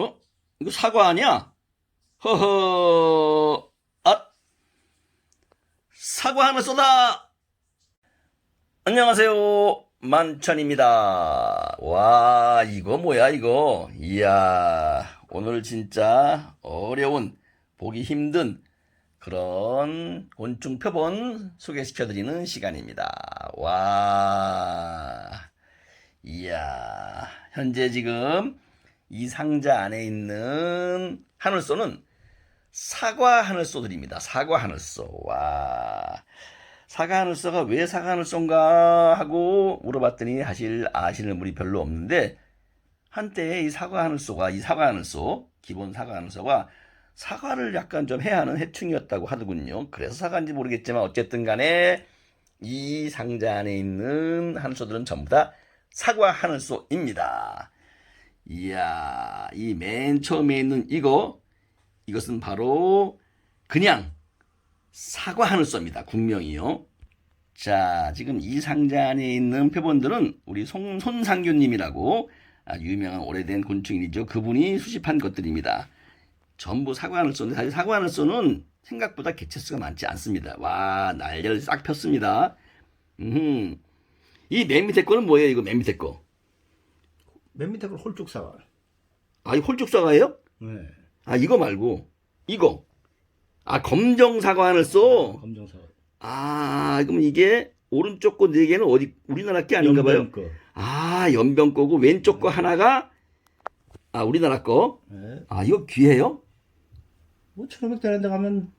어? 이거 사과 아니야? 허허, 아, 사과 하나 쏟아! 안녕하세요. 만천입니다. 와, 이거 뭐야, 이거. 이야, 오늘 진짜 어려운, 보기 힘든 그런 곤충 표본 소개시켜드리는 시간입니다. 와, 이야, 현재 지금 이 상자 안에 있는 하늘소는 사과 하늘소들입니다. 사과 하늘소. 와. 사과 하늘소가 왜 사과 하늘소인가 하고 물어봤더니 사실 아시는 분이 별로 없는데 한때 이 사과 하늘소가 이 사과 하늘소 기본 사과 하늘소가 사과를 약간 좀 해야 하는 해충이었다고 하더군요. 그래서 사과인지 모르겠지만 어쨌든 간에 이 상자 안에 있는 하늘소들은 전부 다 사과 하늘소입니다. 이야, 이 맨 처음에 있는 이거, 이것은 바로 그냥 사과 하늘소입니다. 국명이요. 자, 지금 이 상자 안에 있는 표본들은 우리 손, 손상규님이라고 아, 유명한 오래된 곤충인이죠. 그분이 수집한 것들입니다. 전부 사과 하늘소인데 사실 사과 하늘소는 생각보다 개체수가 많지 않습니다. 와, 날개를 싹 폈습니다. 음, 이 맨 밑에 거는 뭐예요? 이거 맨 밑에 거. 맨 밑에 걸 홀쭉사과. 아, 이 홀쭉사과예요? 네. 아, 이거 말고, 이거. 아, 검정 사과 하늘소? 검정 사과. 아, 그럼 이게 오른쪽 거 네 개는 어디, 우리나라 게 아닌가 봐요? 연변 거. 아, 연병 거고, 왼쪽 거 하나가, 아, 우리나라 거? 네. 아, 이거 귀해요? 뭐 1,500 되는 데 가면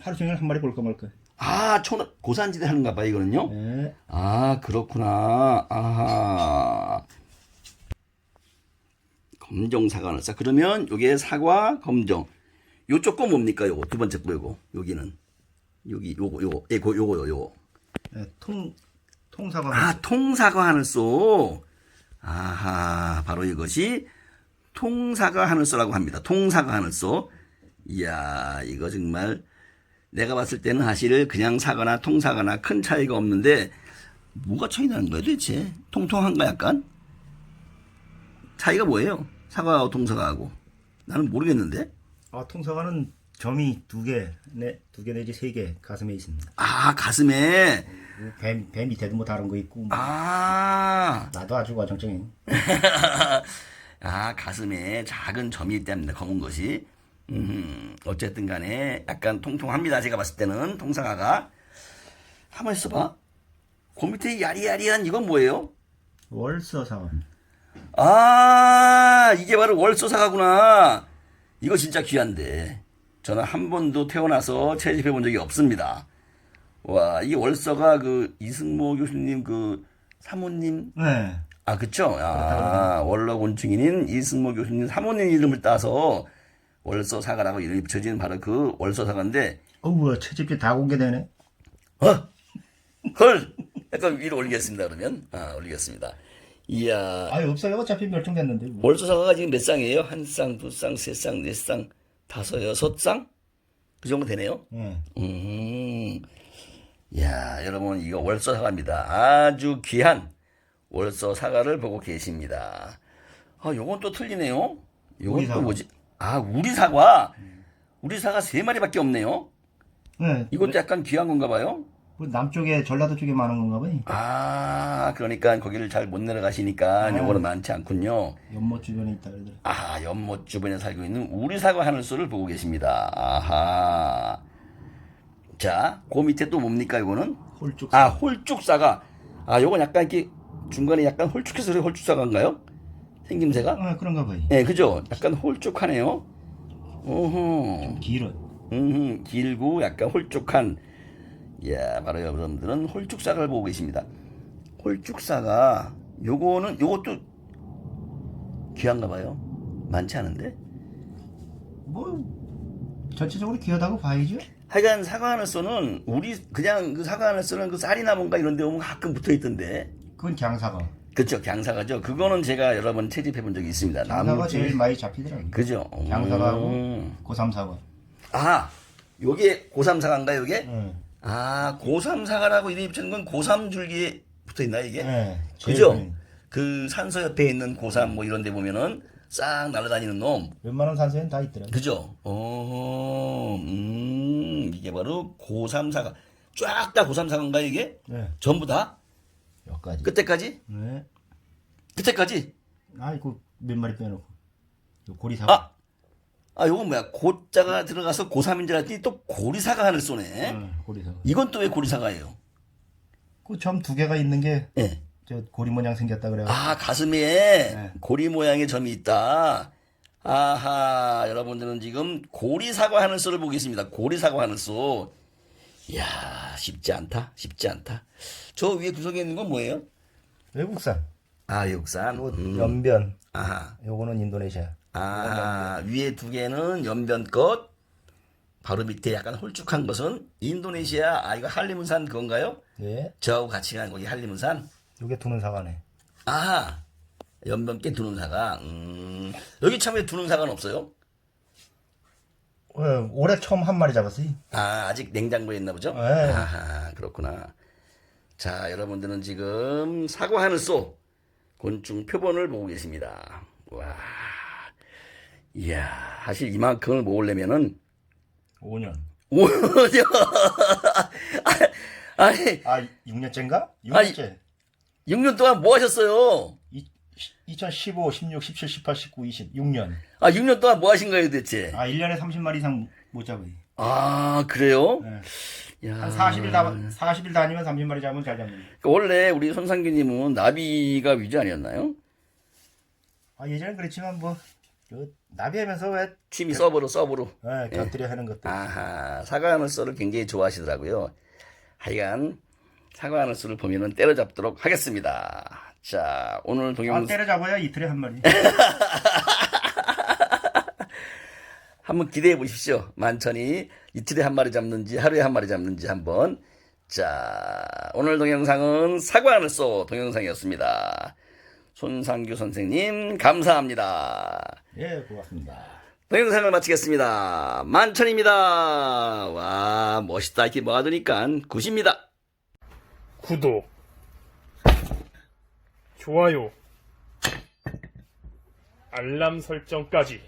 하루 종일 한 마리 볼까 말까. 아, 천, 고산지대 하는가 봐요, 이거는요? 네. 아, 그렇구나. 아하. 검정 사과 하늘소. 그러면 요게 사과, 검정. 요쪽 거 뭡니까, 요거? 두 번째 거, 요거. 여기는. 여기, 요거, 요거. 예, 고, 요거요, 요거. 네. 통 통사과. 아, 통사과 하늘소. 아하, 바로 이것이 통사과 하늘소라고 합니다. 통사과 하늘소. 이야, 이거 정말 내가 봤을 때는 사실 그냥 사과나 통사과나 큰 차이가 없는데 뭐가 차이 나는 거야 도대체? 통통한가 약간? 차이가 뭐예요? 사과하고 통사과하고. 나는 모르겠는데. 아, 통사과는 점이 두 개, 네, 두 개 내지 세 개 가슴에 있습니다. 아, 가슴에. 배, 배 밑에도 뭐 다른 거 있고. 뭐. 아. 나도 아주 과정적인. 아, 가슴에 작은 점이 있답니다. 검은 것이. 음, 어쨌든 간에 약간 통통합니다. 제가 봤을 때는 통사과가. 한번 있어봐. 그 밑에 야리야리한 이건 뭐예요? 월서사과. 아, 이게 바로 월소사과구나. 이거 진짜 귀한데. 저는 한 번도 태어나서 채집해 본 적이 없습니다. 와, 이게 월서가 그 이승모 교수님 그 사모님 네. 아, 그쵸? 아, 원로 곤충인인 이승모 교수님 사모님 이름을 따서 월서 사과라고 이름이 붙여진 바로 그 월서 사과인데, 어우, 채집지 다 공개되네. 어? 헐! 약간 위로 올리겠습니다, 그러면. 아, 올리겠습니다. 이야, 아, 없어요. 어차피 멸종됐는데. 뭐. 월서 사과가 지금 몇 쌍이에요? 한 쌍, 두 쌍, 세 쌍, 네 쌍, 다섯, 여섯 쌍? 그 정도 되네요? 네. 음, 야, 여러분, 이거 월서 사과입니다. 아주 귀한 월서 사과를 보고 계십니다. 아, 요건 또 틀리네요. 요건 우리 또 사과. 뭐지? 아, 우리 사과. 우리 사과 세 마리밖에 없네요. 네. 이것도 약간 귀한 건가 봐요. 그 남쪽에 전라도 쪽에 많은 건가 봐요. 아, 그러니까 거기를 잘 못 내려가시니까 요거는 많지 않군요. 연못 주변에 있다 그러더라고요. 아, 연못 주변에 살고 있는 우리 사과 하늘소를 보고 계십니다. 아하. 자, 그 밑에 또 뭡니까, 이거는? 홀쭉. 아, 홀쭉사과. 아, 요건 약간 이렇게 중간에 약간 홀쭉해서 그래 홀쭉사과인가요? 생김새가? 아, 그런가 봐요. 예, 그죠? 약간 홀쭉하네요. 오호. 길어. 음, 길고 약간 홀쭉한. 야, 바로 여러분들은 홀쭉사과를 보고 계십니다. 홀쭉사과. 요거는, 요것도 귀한가 봐요. 많지 않은데? 뭐 전체적으로 귀하다고 봐야죠. 하여간 사과 하늘소는 우리 그냥 그 사과 하늘소는 그 쌀이나 뭔가 이런 데 오면 가끔 붙어 있던데. 그건 장사가. 그쵸, 강사가죠. 그거는 제가 여러 번 채집해 본 적이 있습니다. 장사가 나무지. 제일 많이 잡히더라고요. 그죠? 장사가하고 음. 고삼사과. 아, 요게 고삼사과인가요, 요게? 네. 아, 고삼사과라고 이름이 붙여진 건 고삼 줄기에 붙어 있나, 이게? 네. 제일 그죠? 많이. 그 산소 옆에 있는 고삼 뭐 이런 데 보면은 싹 날아다니는 놈. 웬만한 산소에는 다 있더라고요. 그죠? 어, 음, 이게 바로 고삼사과. 쫙 다 고삼사과인가, 이게? 네, 전부 다? 여기까지. 끝에까지? 네. 끝에까지? 아이고 몇 마리 빼놓고. 요 고리 사과. 아! 아, 요건 뭐야? 고자가 들어가서 고3인 줄 알았더니 또 고리사과 하늘 쏘네? 네, 고리사과. 이건 또 왜 고리사과예요? 그 점 두 개가 있는 게저 예. 고리 모양 생겼다 그래요. 아, 가슴에 네. 고리 모양의 점이 있다. 아하, 여러분들은 지금 고리사과 하늘소를 보고 있습니다. 고리사과 하늘소. 이야, 쉽지 않다. 쉽지 않다. 저 위에 구석에 있는 건 뭐예요? 외국산. 아, 육산. 요 음. 연변. 아하. 요거는 인도네시아. 아, 위에 두 개는 연변꽃. 바로 밑에 약간 홀쭉한 것은 인도네시아. 아, 이거 한리문산 그건가요? 예. 저하고 같이 간 거기 한리문산. 요게 두는 사과네. 아하. 연변께 두는 사과. 음. 여기 참왜 두는 사과는 없어요? 어, 올해 처음 한 마리 잡았어요. 아, 아직 냉장고에 있나 보죠? 네. 아하, 그렇구나. 자, 여러분들은 지금 사과 하늘소 곤충 표본을 보고 계십니다. 와. 이야, 사실 이만큼을 모으려면은 5년. 5년. 아니, 아, 6년째인가? 아니, 6년째. 6년 동안 뭐 하셨어요? 2015, 16, 17, 18, 19, 20. 6년. 아, 6년 동안 뭐 하신 거예요, 대체? 아, 1년에 30마리 이상 못 잡아요. 아, 그래요? 네. 야. 한 40일 다 40일 다니면 30마리 잡으면 잘 잡는. 그러니까 원래 우리 손상규님은 나비가 위주 아니었나요? 아, 예전엔 그랬지만 뭐 그, 나비하면서 왜 취미 서브로 서브로. 예, 곁들여 하는 것도. 아하, 사과하늘소를 굉장히 좋아하시더라고요. 하여간 사과하늘소를 보면은 때려잡도록 하겠습니다. 자, 오늘 아, 동영상 때려잡아야 이틀에 한 마리. 한번 기대해 보십시오. 만천이 이틀에 한 마리 잡는지 하루에 한 마리 잡는지 한번. 자, 오늘 동영상은 사과하늘소 동영상이었습니다. 손상규 선생님 감사합니다. 예, 고맙습니다. 동영상을 마치겠습니다. 만천입니다. 와, 멋있다. 이렇게 모아두니까 굿입니다. 구독, 좋아요, 알람 설정까지